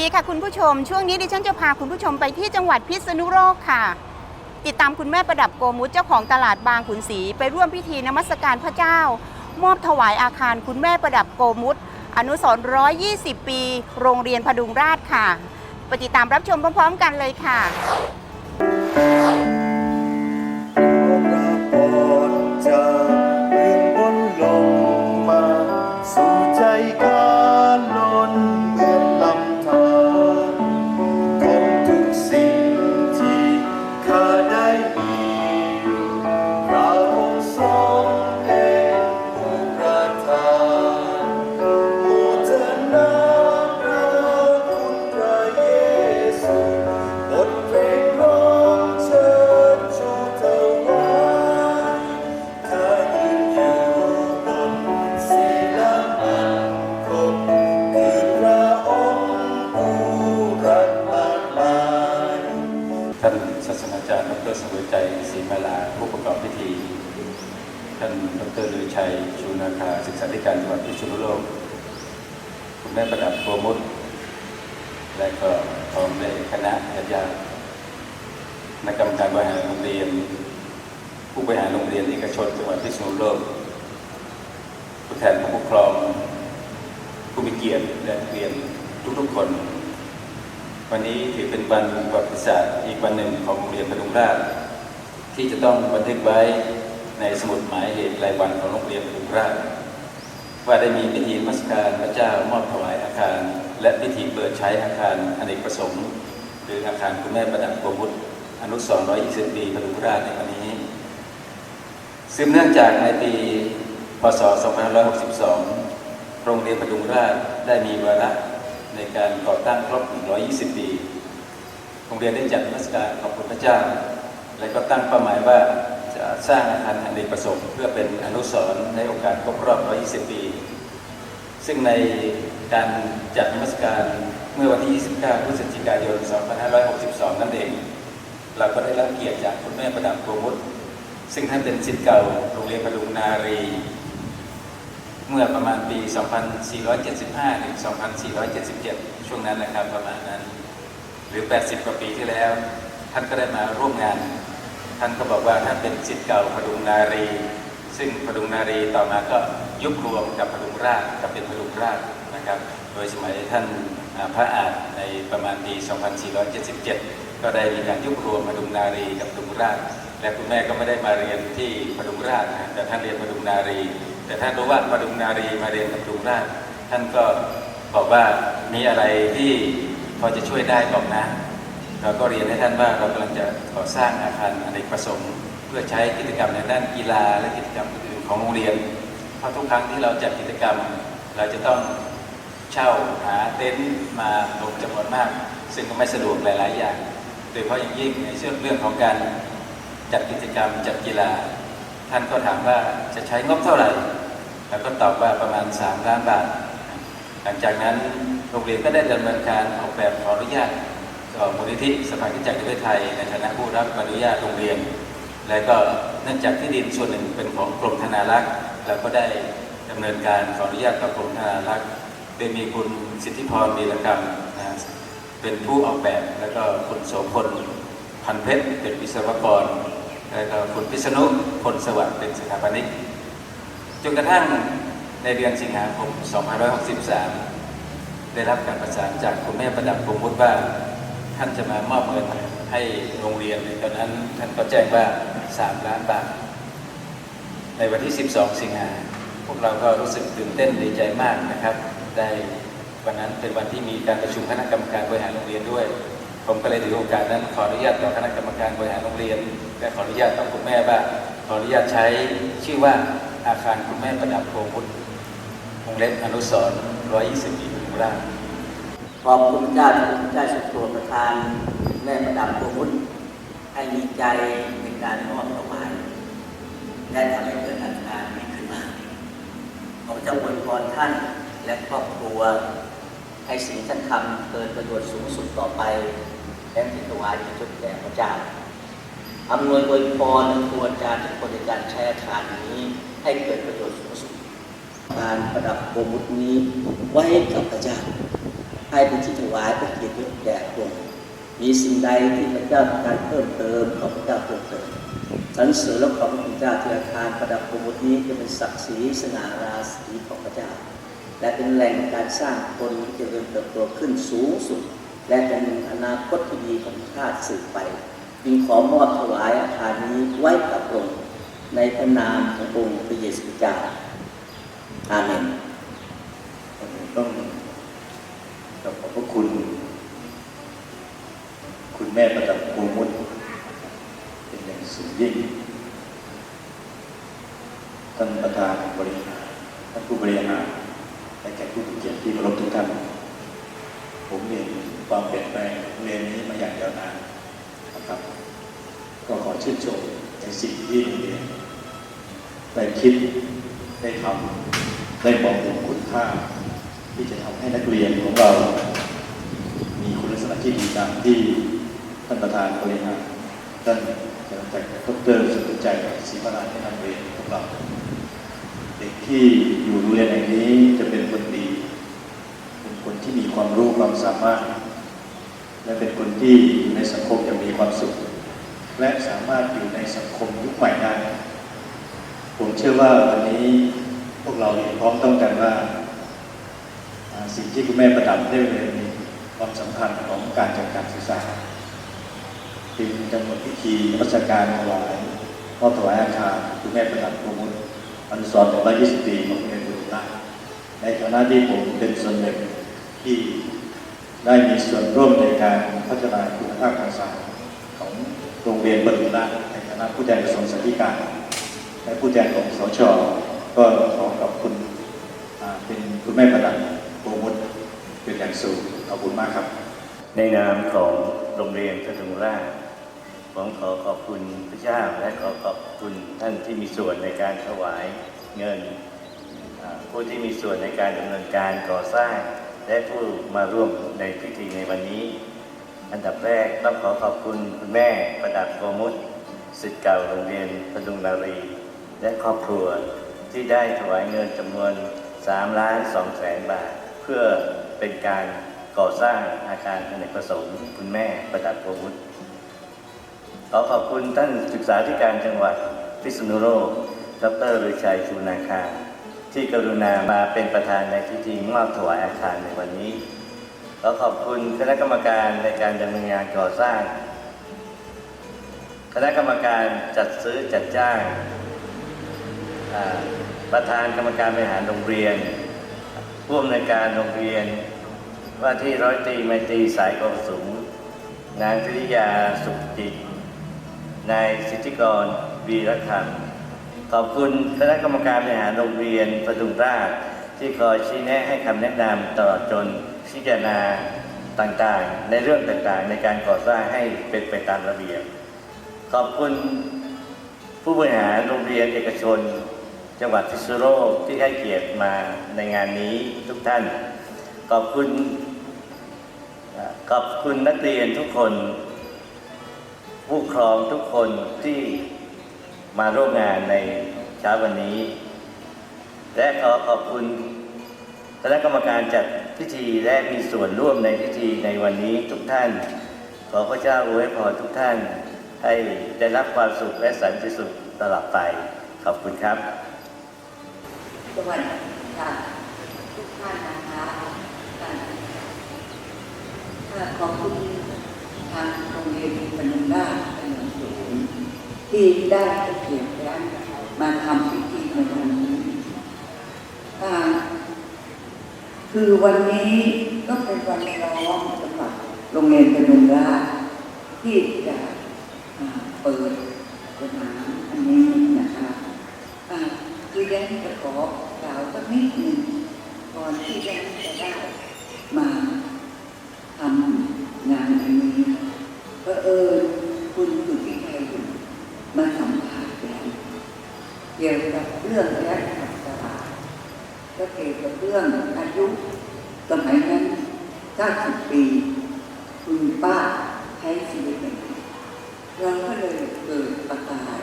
ดีค่ะคุณผู้ชม ช่วงนี้ดิฉันจะพาคุณผู้ชมไปที่จังหวัดพิษณุโลกค่ะ ติดตามคุณแม่ประดับโกมุตเจ้าของตลาดบางขุนศรีไปร่วมพิธีนมัสการพระเจ้า มอบถวายอาคารคุณแม่ประดับโกมุตอนุสรณ์120 ปี โรงเรียนพดุงราชค่ะ ไปติดตามรับชมพร้อม ๆ กันเลยค่ะประ งหวัดพิษณุโลก คุณแม่ประดับโปรมุตและก็พร้อมด้วยคณะญาติญาตินักกรรมการบริหารโรงเรียน ผู้บริหารโรงเรียนเอกชนจังหวัดพิษณุโลกผู้แทนผู้ปกครอง ผู้มีเกียรติและเรียนทุกๆคน วันนี้ถือเป็นวันประวัติศาสตร์อีกวันหนึ่งของโรงเรียนพดุงราชที่จะต้องบันทึกไว้ในสมุดหมายเหตุรายวันของโรงเรียนพดุงราช ว่าได้มีพิธีมัสการพระเจ้ามอบถวายอาคาร และพิธีเปิดใช้อาคารอเนกประสงค์ หรืออาคารคุณแม่ประดับโกมุตอนุสรณ์120ปีพดุงราชในวันนี้สืบเนื่องจากในปีพศ 2562 โรงเรียนพดุงราชได้มีวาระในการก่อตั้งครบ 120 ปี โรงเรียนได้จัดนมัสการขอบคุณพระเจ้า และก็ตั้งเป้าหมายว่า สร้างอาคารอเนกประสงค์เพื่อเป็นอนุสรณ์ในโอกาสครบรอบ 120 ปี ซึ่งในการจัดนมัสการเมื่อวันที่ 29 พฤศจิกายน 2562 นั่นเอง เราก็ได้รับเกียรติจากคุณแม่ประดับโกมุตซึ่งท่านเป็นศิษย์เก่าโรงเรียนพดุงนารี เมื่อประมาณปี 2475 ถึง 2477 ช่วงนั้นนะครับประมาณนั้น หรือ 80 กว่าปีที่แล้ว ท่านก็ได้มาร่วมงาน ท่านก็บอกว่าท่านเป็นศิษย์เก่าพดุงนารี ซึ่งพดุงนารีต่อมาก็ยุบรวมกับพดุงราชก็เป็นพดุงราชนะครับ โดยสมัยท่านพระอาจในประมาณปี 2477 ก็ได้มีการยุบรวมพดุงนารีกับพดุงราช และคุณแม่ก็ไม่ได้มาเรียนที่พดุงราชนะแต่ท่านเรียนพดุงนารี แต่ท่านรู้ว่าพดุงนารีมาเรียนกับพดุงราช ท่านก็บอกว่ามีอะไรที่พอจะช่วยได้บอกนะ ก็เรียนให้ท่านว่าเรากำลังจะก่อสร้างอาคารอเนกประสงค์เพื่อใช้กิจกรรมในด้านกีฬาและกิจกรรมอื่นของโรงเรียน เพราะทุกครั้งที่เราจัดกิจกรรม เราจะต้องเช่าหาเต็นท์มาลงจำนวนมาก ซึ่งก็ไม่สะดวกหลาย ๆ อย่าง โดยเฉพาะอย่างยิ่งในเรื่องเรื่องของการจัดกิจกรรมจัดกีฬา ท่านก็ถามว่าจะใช้งบเท่าไหร่แล้วก็ตอบว่าประมาณ 3 ล้านบาท หลังจากนั้นโรงเรียนก็ได้ดำเนินการออกแบบขออนุญาต ต่อมูลนิธิสภากิจจักรประเทศไทยในฐานะผู้รับอนุญาตโรงเรียน และก็เนื่องจากที่ดินส่วนหนึ่งเป็นของกรมธนารักษ์เราก็ได้ดำเนินการขออนุญาตกับกรมธนารักษ์โดยมีคุณสิทธิพรวีรกรรมนะเป็นผู้ออกแบบแล้วก็คุณโสพลพันเพชรเป็นวิศวกร แล้วก็คุณพิษณุพลสวัสดิ์เป็นสถาปนิกจนกระทั่งในเดือนสิงหาคม 2563 ได้รับการประสานจากคุณแม่ประดับกรมวุฒิว่า ท่านจะมามอบเงินให้โรงเรียนในตอนนั้นท่านก็แจ้งว่า 3 ล้านบาท ในวันที่ 12 สิงหาพวกเราก็รู้สึกตื่นเต้นดีใจมากนะครับ ได้วันนั้นเป็นวันที่มีการประชุมคณะกรรมการบริหารโรงเรียนด้วย ผมก็เลยถือโอกาสนั้นขออนุญาตต่อคณะกรรมการบริหารโรงเรียนและขออนุญาตต่อคุณแม่ว่าขออนุญาตใช้ชื่อว่าอาคารคุณแม่ประดับโพมุตวงเล็บอนุสรณ์120ปีมุราช ขอบคุณเจ้าเจ้าสุตัวประธานแม่ประดับพวมุนให้มีใจในการมอบถวายและทำให้เกิดอาการนี้ขึ้นมาขอเจ้าอวยพรท่านและครอบครัวให้สิ่งท่านทำเกิดประโยชน์สูงสุดต่อไปและที่ถวายเป็นจุดแด่พระเจ้าอำนวยอวยพรครูอาจารย์ทุกคนในการใช้อาคารนี้ ให้เกิดประโยชน์สูงสุดการประดับโบมุตนี้ไว้กับพระเจ้า ให้เป็นที่ถวายเป็นเกียรติแด่พระองค์มีสิ่งใดที่พระเจ้าต้องการเพิ่มเติมขอพระเจ้าเพิ่มเติมสรรเสริญและขอบพระคุณเจ้าที่อาคารประดับโบมุตนี้จะเป็นศักดิ์ศรีสง่าราศีของพระเจ้า และเป็นแหล่งการสร้างคนที่จะเริญเติบโตขึ้นสูงสุด และจะมีอนาคตที่ดีของชาติสืบไปจึงขอมอบถวายอาคารนี้ไว้กับองค์ในพระนามขององค์พระเยซูเจ้าอาเมนต้อง ขอบพระคุณ คุณแม่ประดับโกมุตเป็นอย่างสูงยิ่ง ท่านประธานบริหารท่านผู้บริหารและแขกผู้มีเกียรติที่เคารพทุกท่าน ผมเห็นความเปลี่ยนแปลงของเรียนนี้มาอย่างยาวนานนะครับ ก็ขอชื่นชมในสิ่งที่เรียนได้คิดได้ทำได้มองเห็นคุณค่า ที่จะทำให้นักเรียนของเรา มีคุณลักษณะที่ดีตามที่ท่านประธานบริหารท่านอาจารย์จากดรสุขใจศรีมาลาได้นำเรียนพวกเรา เด็กที่อยู่โรงเรียนแห่งนี้จะเป็นคนดี เป็นคนที่มีความรู้ความสามารถ และเป็นคนที่อยู่ในสังคมอย่างมีความสุข และสามารถอยู่ในสังคมยุคใหม่ได้ผมเชื่อว่าวันนี้พวกเราเห็นพร้อมต้องกันว่า สิ่งที่คุณแม่ประดับได้เรียนมีความสำคัญของการจัดการศึกษาจึงกำหนดพิธีนมัสการถวายมอถวายอาคารคุณแม่ประดับปรโมทอนุสรณ์120ปีของโรงเรียนบุรีรัมย์ในฐานะที่ผมเป็นส่วนหนึ่งที่ได้มีส่วนร่วมในการพัฒนาคุณภาพการศึกษาของโรงเรียนบุรีรัมย์ในฐานะผู้แทนกระทรวงศึกษาธิการ และผู้แทนของสชก็ขอขอบคุณเป็นคุณแม่ประดับ โปรโมทเป็นอย่างสูงขอบคุณมากครับ ในนามของโรงเรียนพระสมุราชผมขอขอบคุณพระเจ้าและขอขอบคุณท่านที่มีส่วนในการถวายเงิน ผู้ที่มีส่วนในการดำเนินการก่อสร้าง และผู้มาร่วมในพิธีในวันนี้ อันดับแรกต้องขอขอบคุณคุณแม่ประดับโกมุตสิทธิ์เก่าโรงเรียนพดุงนารี และครอบครัวที่ได้ถวายเงินจำนวน3ล้าน2แสนบาท พื่อเป็นการก่อสร้างอาคารอเนกประสงค์คุณแม่ประดับโกมุตขอขอบคุณท่านศึกษาธิการจังหวัดพิษณุโลก ดรฤชัยชูนาคา ที่กรุณามาเป็นประธานในพิธีมอบถวายอาคารในวันนี้ ขอขอบคุณคณะกรรมการในการดำเนินงานก่อสร้าง คณะกรรมการจัดซื้อจัดจ้าง ประธานกรรมการบริหารโรงเรียน ผู้อำนวยการโรงเรียน ว่าที่ร้อยตรีไมตรีสายกองสูง นางพิริยาสุขจิตนายสิทธิกรวีรคำขอบคุณคณะกรรมการบริหารโรงเรียนประดุงราชที่คอยชี้แนะให้คำแนะนำตลอดจนพิจารณาต่างๆ ในเรื่องต่างๆ ในการก่อสร้างให้เป็นไปตามระเบียบ ขอบคุณผู้บริหารโรงเรียนเอกชน จังหวัดพิษณุโลกที่ให้เกียรติมาในงานนี้ทุกท่าน ขอบคุณขอบคุณนักเรียนทุกคน ผู้ครองทุกคนที่มาร่วมงานในเช้าวันนี้ และขอขอบคุณคณะกรรมการจัดพิธีและมีส่วนร่วมในพิธีในวันนี้ทุกท่าน ขอพระเจ้าอวยพรทุกท่าน ให้ได้รับความสุขและสันติสุขตลอดไป ขอบคุณครับ สวัสดีค่ะทุกท่านนะคะท่านค่ะขอบคุณทางโรงเรียนปนุราชเป็นสูงที่ได้เกียรติและมาทำพิธีในวันนี้ค่ะคือวันนี้ก็เป็นวันร้องสำหรับโรงเรียนปนโราชที่จะเปิดสนามอันนี้นะคะคือแดนจะขอกล่าวสักนิดหนึ่งก่อนที่แดนจะได้มาทำงานอันนี้ก็เออคุณสุทธิชัยมาสัมภาษณ์แดนเกี่ยวกับเรื่องแดนขับตลาก็เกี่ยวกับเรื่องอายุสมัยนั้น90ปี คุณป้าใช้ชีวิตอย่างไรเราก็เลยเกิดประกาย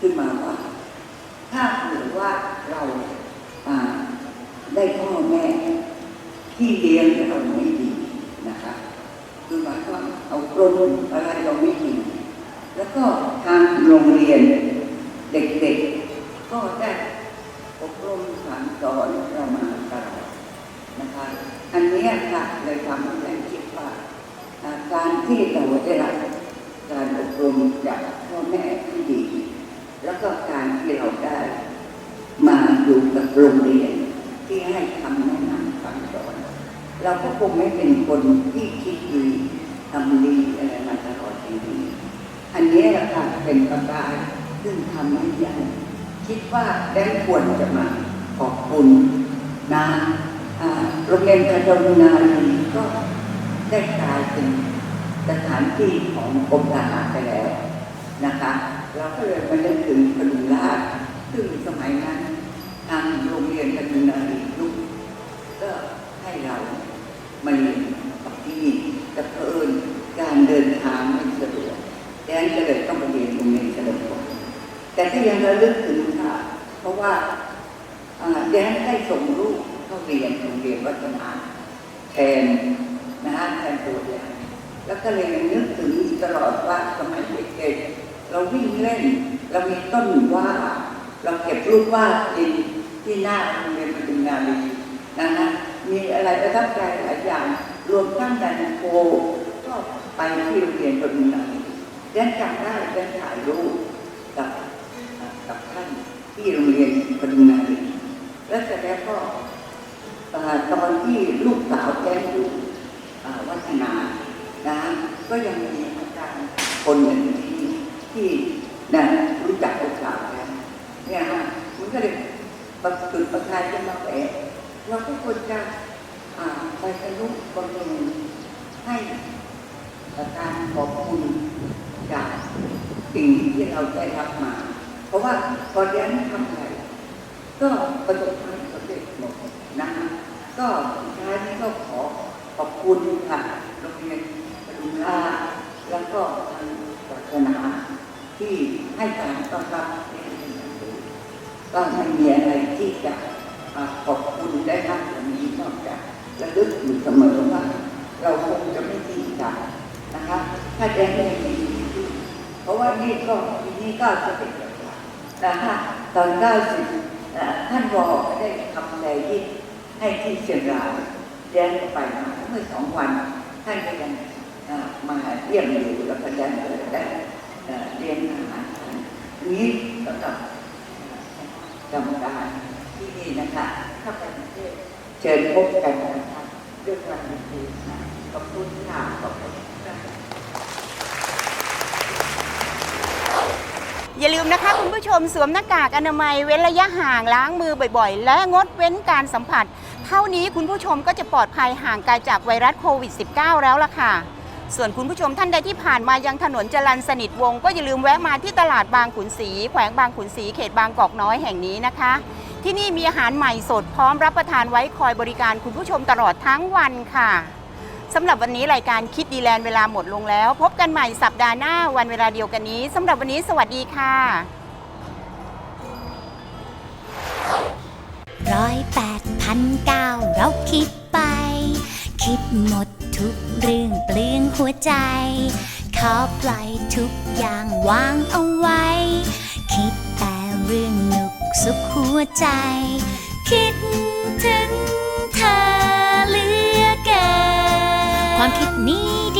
ขึ้นมาเผื่อว่าเราอ่าได้พ่อแม่ ที่เลี้ยงเราไม่ดีนะคะ คือหมายความว่าเอากลมอะไรเราไม่ดีแล้วก็ทางโรงเรียนเด็กๆ ก็ได้อบรมสั่งสอนเรามาตลอดนะคะ อันนี้ค่ะเลยทำให้แม่คิดว่าการที่เราได้รับการอบรมจากพ่อแม่ที่ดี แล้วก็การที่เราได้มาอยู่กับโรงเรียนที่ให้คำแนะนำสั่งสอน เราก็คงไม่เป็นคนที่คิดดีทำดีอะไรมาตลอดชีวิตอันนี้แหละค่ะเป็นประการซึ่งทำให้ยังคิดว่าได้ควรจะมาขอบคุณนะโรงเรียนกระจงนาลีก็ได้กลายเป็นสถานที่ของกรมทหารไปแล้วนะคะเราก็เลยมาเล่นถึงพลุราซึ่งสมัยนั้นทางโรงเรียนกระจงนาลีลุก ก็ให้เรามาเรียนกับที่นี่แต่เพิ่นการเดินทางไม่สะดวกดังนั้นก็เลยต้องมาเรียนโรงเรียนเฉลิมพลแต่ ก็ยังระลึกถึงค่ะ เพราะว่าอ่าดังนั้นได้ส่งลูกเข้าเรียนโรงเรียนวัฒนาแทนนะฮะแทนตัวอย่างแล้วก็เลยนึกถึงตลอดว่าสมัยเด็กๆเราวิ่งเล่น เรามีต้นว่า เราเก็บลูกว่าดินที่หน้าโรงเรียนปทุมนารีนะฮะมีอะไรประทับใจหลายอย่าง รวมทั้งดันโคก็ไปที่โรงเรียนปทุมนารีเรียนจำได้เรียนถ่ายรูป ที่โรงเรียนปทุมนารีแล้วเสร็จแล้วก็อ่าตอนที่ลูกสาวแจ้งลูกอ่วัฒนานะก็ยังมีอาจารย์คนหนึ่งที่ที่นะรู้จักลูกสาวแล้วเนี่ยฮะมันก็เลยประจุดประกายขึ้นมาแหวเราก็ควรจะไปสรุปบำเพ็ญให้การขอบคุณจากสิ่งที่เราได้รับมา ราะว่าพอเรียนทำอะไรก็ประสบความสำเร็จหมดนะคะก็สุดท้ายนี้ก็ขอขอบคุณค่ะโรงเรียนปรุณราชแล้วก็ทางศาสนาที่ให้การต้อนรับเป็นอย่างดีก็ไม่มีอะไรที่จะขอบคุณได้มากกว่านี้นอกจากระลึกอยู่เสมอว่า เราคงจะไม่ทิ้งกันนะคะ ถ้าจะไม่มีเพราะว่านี่ก็ปีนี้ก็จะเป็น นั้นนะคะตอนเก้าสิบท่านบอกได้ทำอะไรที่ให้ที่เชียงรายแย้งไปมาเมื่อสองวัน ท่านก็ยังอ่ามาเยี่ยมอยู่แล้วก็ยังได้เอ่อเรียนอาหารทานนี้สำหรับกรรมการที่นี่นะคะถ้าไปประเทศเชิญพบกันนะคะด้วยความยินดีนะขอบคุณค่ะขอบคุณค่ะ อย่าลืมนะคะคุณผู้ชมสวมหน้ากากอนามัยเว้นระยะห่างล้างมือบ่อยๆ และงดเว้นการสัมผัส เท่านี้คุณผู้ชมก็จะปลอดภัยห่างไกลจากไวรัสโควิด -19 แล้วล่ะค่ะ ส่วนคุณผู้ชมท่านใดที่ผ่านมายังถนนจรัญสนิทวงศ์ก็อย่าลืมแวะมาที่ตลาดบางขุนศรีแขวงบางขุนศรีเขตบางกอกน้อยแห่งนี้นะคะ ที่นี่มีอาหารใหม่สดพร้อมรับประทานไว้คอยบริการคุณผู้ชมตลอดทั้งวันค่ะ สำหรับวันนี้รายการคิดดีแลนด์เวลาหมดลงแล้ว พบกันใหม่สัปดาห์หน้าวันเวลาเดียวกันนี้สำหรับวันนี้สวัสดีค่ะร้อยแปดพันเก้าเราคิดไป คิดหมดทุกเรื่องเปลืองหัวใจ ขอปล่อยทุกอย่างวางเอาไว้ คิดแต่เรื่องหนุกสุขหัวใจ คิดถึง ความคิดนี้